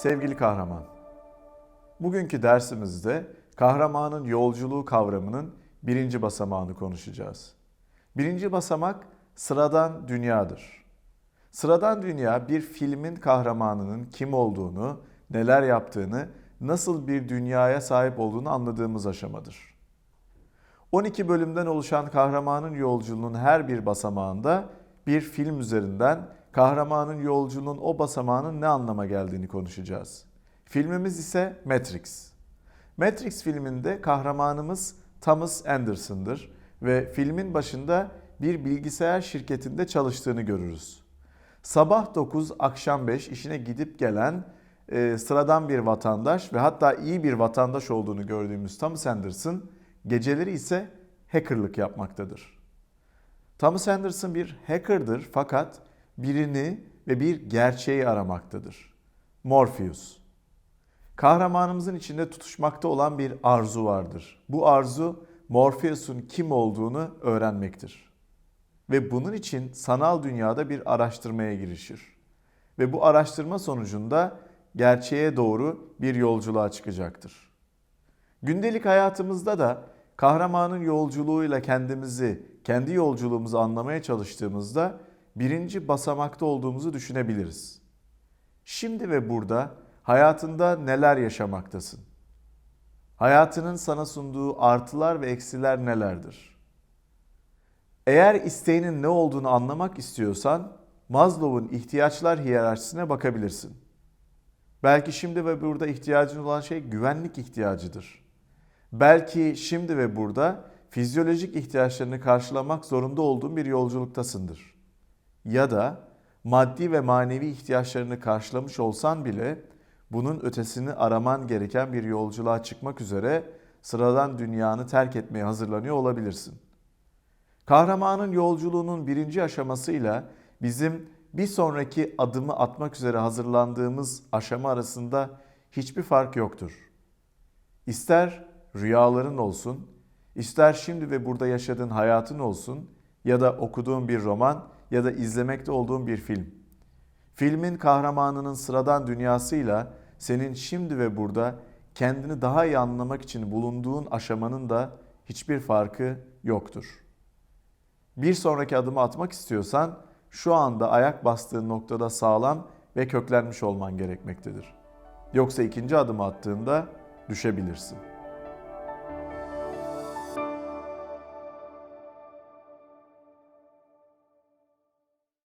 Sevgili kahraman, bugünkü dersimizde kahramanın yolculuğu kavramının birinci basamağını konuşacağız. Birinci basamak sıradan dünyadır. Sıradan dünya bir filmin kahramanının kim olduğunu, neler yaptığını, nasıl bir dünyaya sahip olduğunu anladığımız aşamadır. 12 bölümden oluşan kahramanın yolculuğunun her bir basamağında bir film üzerinden kahramanın yolculuğunun o basamağının ne anlama geldiğini konuşacağız. Filmimiz ise Matrix. Matrix filminde kahramanımız Thomas Anderson'dır ve filmin başında bir bilgisayar şirketinde çalıştığını görürüz. Sabah 9, akşam 5 işine gidip gelen e, sıradan bir vatandaş ve hatta iyi bir vatandaş olduğunu gördüğümüz Thomas Anderson geceleri ise hackerlık yapmaktadır. Thomas Anderson bir hackerdır fakat birini ve bir gerçeği aramaktadır. Morpheus. Kahramanımızın içinde tutuşmakta olan bir arzu vardır. Bu arzu Morpheus'un kim olduğunu öğrenmektir. Ve bunun için sanal dünyada bir araştırmaya girişir. Ve bu araştırma sonucunda gerçeğe doğru bir yolculuğa çıkacaktır. Gündelik hayatımızda da kahramanın yolculuğuyla kendimizi, kendi yolculuğumuzu anlamaya çalıştığımızda birinci basamakta olduğumuzu düşünebiliriz. Şimdi ve burada hayatında neler yaşamaktasın? Hayatının sana sunduğu artılar ve eksiler nelerdir? Eğer isteğinin ne olduğunu anlamak istiyorsan Maslow'un ihtiyaçlar hiyerarşisine bakabilirsin. Belki şimdi ve burada ihtiyacın olan şey güvenlik ihtiyacıdır. Belki şimdi ve burada fizyolojik ihtiyaçlarını karşılamak zorunda olduğun bir yolculuktasındır. Ya da maddi ve manevi ihtiyaçlarını karşılamış olsan bile bunun ötesini araman gereken bir yolculuğa çıkmak üzere sıradan dünyanı terk etmeye hazırlanıyor olabilirsin. Kahramanın yolculuğunun birinci aşamasıyla bizim bir sonraki adımı atmak üzere hazırlandığımız aşama arasında hiçbir fark yoktur. İster rüyaların olsun, ister şimdi ve burada yaşadığın hayatın olsun ya da okuduğun bir roman ya da izlemekte olduğun bir film. Filmin kahramanının sıradan dünyasıyla senin şimdi ve burada kendini daha iyi anlamak için bulunduğun aşamanın da hiçbir farkı yoktur. Bir sonraki adımı atmak istiyorsan şu anda ayak bastığın noktada sağlam ve köklenmiş olman gerekmektedir. Yoksa ikinci adımı attığında düşebilirsin.